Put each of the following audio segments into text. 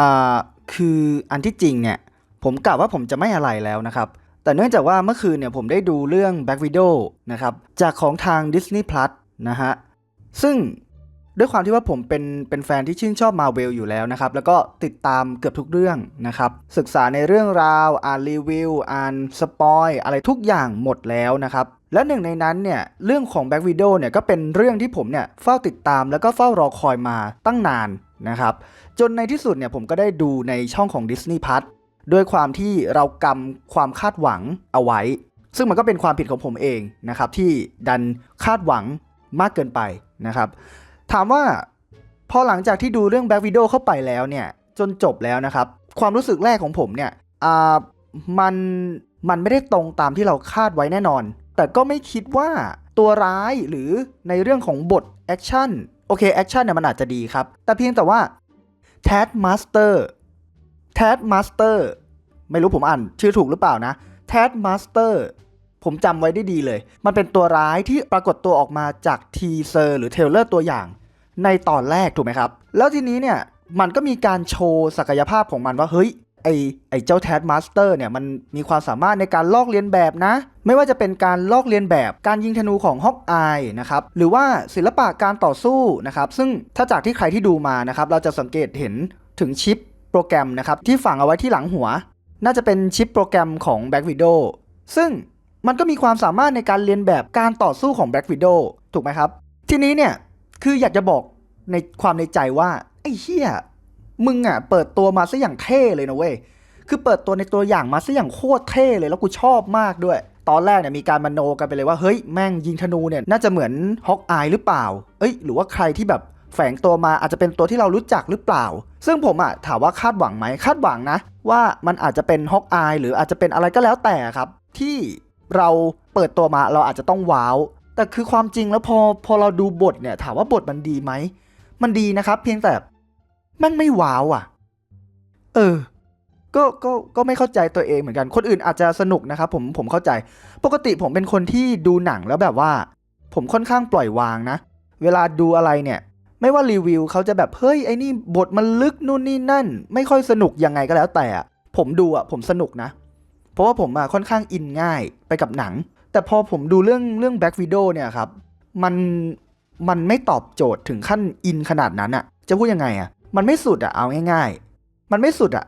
อ่าคืออันที่จริงเนี่ยผมกะว่าผมจะไม่อะไรแล้วนะครับ แต่เนื่องจากว่าเมื่อคืนเนี่ยผมได้ดูเรื่อง Black Widow นะครับ จากของทาง Disney Plus นะฮะ ซึ่งด้วยความที่ว่าผมเป็นเป็นแฟนที่ชื่นชอบ Marvel อยู่แล้วนะครับ แล้วก็ติดตามเกือบทุกเรื่องนะครับ ศึกษาในเรื่องราว อ่านรีวิว อ่านสปอยอะไรทุกอย่างหมดแล้วนะครับ และหนึ่งในนั้นเนี่ย เรื่องของ Black Widow เนี่ยก็เป็นเรื่องที่ผมเนี่ยเฝ้าติดตามแล้วก็เฝ้ารอคอยมาตั้งนาน นะครับ จนในที่สุดเนี่ยผมก็ได้ดูในช่องของ Disney Plus ด้วยความที่เรากำความคาดหวังเอาไว้ ซึ่งมันก็เป็นความผิดของผมเองนะครับ ที่ดันคาดหวังมากเกินไปนะครับ ถามว่าพอหลังจากที่ดูเรื่อง Black Widow เข้าไปแล้วเนี่ย จนจบแล้วนะครับ ความรู้สึกแรกของผมเนี่ยอ่ามันมันไม่ได้ตรงตามที่เราคาดไว้แน่นอน แต่ก็ไม่คิดว่าตัวร้ายหรือในเรื่องของบทแอคชั่น โอเคแอคชั่นเนี่ยมันอาจจะดีครับ แต่เพียงแต่ว่า Tad Master Tad Master ไม่รู้ผมอ่านชื่อถูกหรือเปล่านะ Tad Master ผมจำไว้ได้ดีเลย มันเป็นตัวร้ายที่ปรากฏตัวออกมาจากทีเซอร์หรือเทเลอร์ตัวอย่าง ในตอนแรกถูกไหมครับ แล้วทีนี้เนี่ยมันก็มีการโชว์ศักยภาพของมันว่าเฮ้ย ไอไอเจ้าแทดมาสเตอร์เนี่ยมันมีความสามารถในการลอกเลียนแบบนะ ไม่ว่าจะเป็นการลอกเลียนแบบการยิงธนูของฮอกอายนะครับหรือว่าศิลปะการต่อสู้นะครับซึ่งถ้าจากที่ใครที่ดูมานะครับเราจะสังเกตเห็นถึงชิปโปรแกรมนะครับที่ฝังเอาไว้ที่หลังหัว น่าจะเป็นชิปโปรแกรมของ Black Widow ซึ่งมันก็มีความสามารถในการเรียนแบบการต่อสู้ของ Black Widow ถูกไหมครับ ทีนี้เนี่ยคืออยากจะบอกในความในใจว่าไอ้เหี้ย มึงอะเปิดตัวมาซะอย่างเท่เลยนะเว้ย คือเปิดตัวในตัวอย่างมาซะอย่างโคตรเท่เลยแล้วกูชอบมากด้วย ตอนแรกเนี่ยมีการมโนกันไปเลยว่าเฮ้ยแม่งยิงธนูเนี่ยน่าจะเหมือนฮอกอายหรือเปล่า เอ้ยหรือว่าใครที่แบบแฝงตัวมาอาจจะเป็นตัวที่เรารู้จักหรือเปล่า ซึ่งผมอะถามว่าคาดหวังไหมคาดหวังนะ ว่ามันอาจจะเป็นฮอกอายหรืออาจจะเป็นอะไรก็แล้วแต่ครับ ที่เราเปิดตัวมาเราอาจจะต้องว้าว แต่คือความจริงแล้วพอพอเราดูบทเนี่ยถามว่าบทมันดีไหม มันดีนะครับ เพียงแต่ ม่งไม่ว้าวอะ เออ ก็ก็ก็ไม่เข้าใจตัวเองเหมือนกัน คนอื่นอาจจะสนุกนะครับผมผมเข้าใจ ปกติผมเป็นคนที่ดูหนังแล้วแบบว่า ผมค่อนข้างปล่อยวางนะ เวลาดูอะไรเนี่ย ไม่ว่ารีวิวเขาจะแบบเฮ้ยไอ้นี่บทมันลึกนู่นนี่นั่น ไม่ค่อยสนุกยังไงก็แล้วแต่ผมดูอะผมสนุกนะ เพราะว่าผมอะค่อนข้างอินง่ายไปกับหนัง แต่พอผมดูเรื่องเรื่อง Black Widow เนี่ยครับ มันมันไม่ตอบโจทย์ถึงขั้นอินขนาดนั้นอะจะพูดยังไงอะ มันไม่สุดอะเอาง่ายๆ มันไม่สุดอะ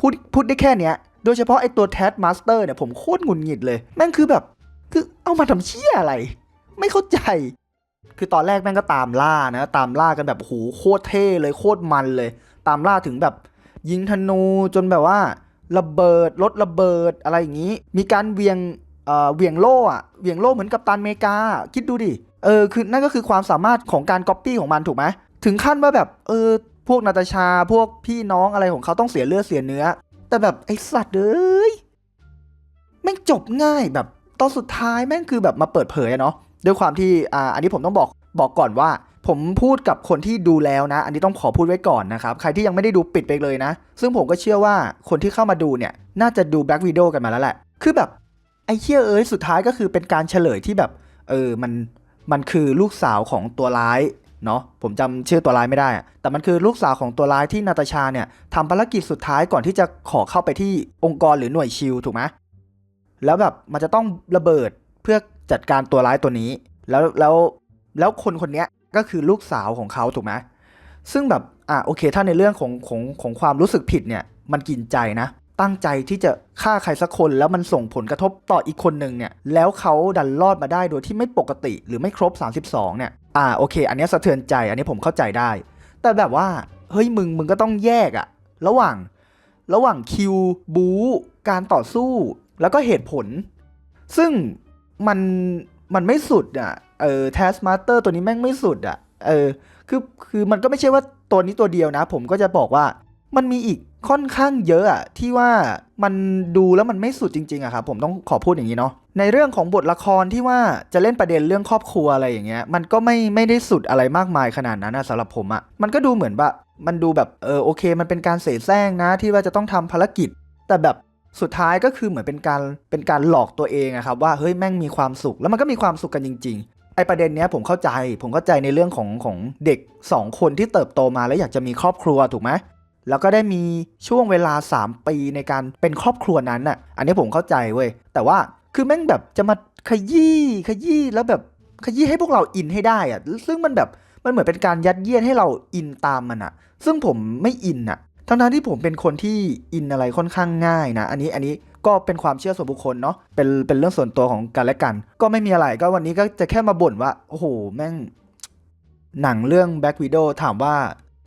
พูดพูดได้แค่เนี้ย โดยเฉพาะไอตัว Tat Master เนี่ยผมโคตรหงุดหงิดเลย แม่งคือแบบ คือเอามาทำเชี่ยอะไร ไม่เข้าใจ คือตอนแรกแม่งก็ตามล่านะ ตามล่ากันแบบโอ้โหโคตรเท่เลยโคตรมันเลย ตามล่าถึงแบบยิงธนูจนแบบว่า ระเบิดรถระเบิดอะไรอย่างนี้ มีการเวียงเอ่อเวียงโล่อะเวียงโล่เหมือนกับตันเมกา คิดดูดิ เออ คือนั่นก็คือความสามารถของการก๊อปปี้ของมันถูกไหม ถึงขั้นว่าแบบ เออพวกนาตาชาพวกพี่น้องอะไรของเขาต้องเสียเลือดเสียเนื้อ แต่แบบไอสัตว์เอ้ยแม่งจบง่ายแบบตอนสุดท้ายแม่งคือแบบมาเปิดเผยเนาะด้วยความที่อ่าอันนี้ผมต้องบอกบอกก่อนว่า ผมพูดกับคนที่ดูแล้วนะ อันนี้ต้องขอพูดไว้ก่อนนะครับใครที่ยังไม่ได้ดูปิดไปเลยนะ ซึ่งผมก็เชื่อว่าคนที่เข้ามาดูเนี่ย น่าจะดู Black Widow กันมาแล้วแหละ คือแบบไอ้เชี่ยเอ้ยสุดท้ายก็คือเป็นการเฉลยที่แบบ เออมันมันคือลูกสาวของตัวร้าย เนาะผมจำชื่อตัวร้ายไม่ได้อะแต่มันคือลูกสาวของตัวร้ายที่นาตาชาเนี่ยทำภารกิจสุดท้ายก่อนที่จะขอเข้าไปที่องค์กรหรือหน่วยชิลถูกไหมแล้วแบบมันจะต้องระเบิดเพื่อจัดการตัวร้ายตัวนี้ แล้วแล้วแล้วคนคนนี้ก็คือลูกสาวของเขาถูกไหมซึ่งแบบอะโอเค ถ้าในเรื่องของของของความรู้สึกผิดเนี่ยมันกินใจนะ ตั้งใจที่จะฆ่าใครสักคนแล้วมันส่งผลกระทบต่ออีกคนหนึ่งเนี่ยแล้วเขาดันรอดมาได้โดยที่ไม่ปกติหรือไม่ครบ 32เนี่ยอ่าโอเค อันนี้สะเทือนใจอันนี้ผมเข้าใจได้ แต่แบบว่าเฮ้ยมึงมึงก็ต้องแยกอะระหว่างระหว่างคิวบูการต่อสู้ แล้วก็เหตุผล ซึ่งมันมันไม่สุดอะเออแทสมาสเตอร์ตัวนี้แม่งไม่สุดอะเออคือคือมันก็ไม่ใช่ว่าตัวนี้ตัวเดียวนะ ผมก็จะบอกว่ามันมีอีก ค่อนข้างเยอะอะที่ว่ามันดูแล้วมันไม่สุดจริงๆอะครับผมต้องขอพูดอย่างนี้เนาะในเรื่องของบทละครที่ว่าจะเล่นประเด็นเรื่องครอบครัวอะไรอย่างเงี้ย มันก็ไม่ไม่ได้สุดอะไรมากมายขนาดนั้นนะสำหรับผมอะมันก็ดูเหมือนว่ามันดูแบบเออโอเค มันเป็นการเสแสร้งนะที่ว่าจะต้องทำภารกิจ แต่แบบสุดท้ายก็คือเหมือนเป็นการเป็นการหลอกตัวเองอะครับว่าเฮ้ยแม่งมีความสุขแล้วมันก็มีความสุขกันจริง ๆไอประเด็นเนี้ยผมเข้าใจ ผมเข้าใจในเรื่องของของเด็ก 2 คนที่เติบโตมาแล้วอยากจะมีครอบครัวถูกไหม แล้วก็ได้มีช่วงเวลา 3 ปีในการเป็นครอบครัวนั้นน่ะ อันนี้ผมเข้าใจเว้ย แต่ว่าคือแม่งแบบจะมาขยี้ขยี้แล้วแบบขยี้ให้พวกเราอินให้ได้อะซึ่งมันแบบมันเหมือนเป็นการยัดเยียดให้เราอินตามมันอะซึ่งผมไม่อินอะทั้งนั้นที่ผมเป็นคนที่อินอะไรค่อนข้างง่ายนะ อันนี้อันนี้ก็เป็นความเชื่อส่วนบุคคลเนาะ เป็นเป็นเรื่องส่วนตัวของกันและกัน ก็ไม่มีอะไรก็วันนี้ก็จะแค่มาบ่นว่าโอ้โหแม่งหนังเรื่อง Black Widow ถามว่า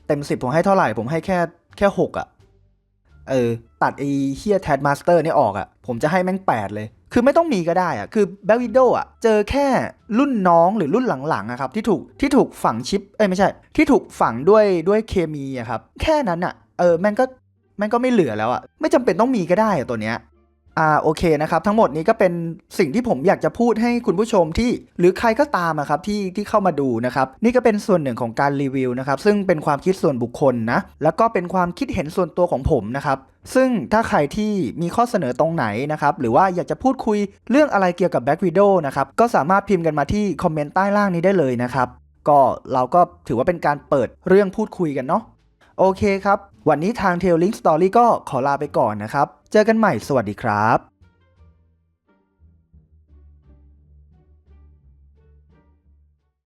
เต็มสิบผมให้เท่าไหร่ผมให้แค่ แค่หกอะเออ ตัดไอ้เฮียแทดมาสเตอร์นี่ออกอะผมจะให้แม่งแปดเลย คือไม่ต้องมีก็ได้อะคือแบลวิดโดอะเจอแค่รุ่นน้องหรือรุ่นหลังๆอะครับ ที่ถูกที่ถูกฝังชิป เอ้ยไม่ใช่ ที่ถูกฝังด้วยด้วยเคมีอะครับ แค่นั้นอะเออแม่งก็แม่งก็ไม่เหลือแล้วอะไม่จำเป็นต้องมีก็ได้อะตัวเนี้ย อ่าโอเคนะครับ ทั้งหมดนี้ก็เป็นสิ่งที่ผมอยากจะพูดให้คุณผู้ชมที่หรือใครก็ตามอะครับที่ที่เข้ามาดูนะครับนี่ก็เป็นส่วนหนึ่งของการรีวิวนะครับซึ่งเป็นความคิดส่วนบุคคลนะแล้วก็เป็นความคิดเห็นส่วนตัวของผมนะครับซึ่งถ้าใครที่มีข้อเสนอตรงไหนนะครับหรือว่าอยากจะพูดคุยเรื่องอะไรเกี่ยวกับ Black Widow นะครับก็สามารถพิมพ์กันมาที่คอมเมนต์ใต้ล่างนี้ได้เลยนะครับก็เราก็ถือว่าเป็นการเปิดเรื่องพูดคุยกันเนาะโอเคครับวันนี้ทาง Tailing Story ก็ขอลาไปก่อนนะครับ เจอกันใหม่สวัสดีครับ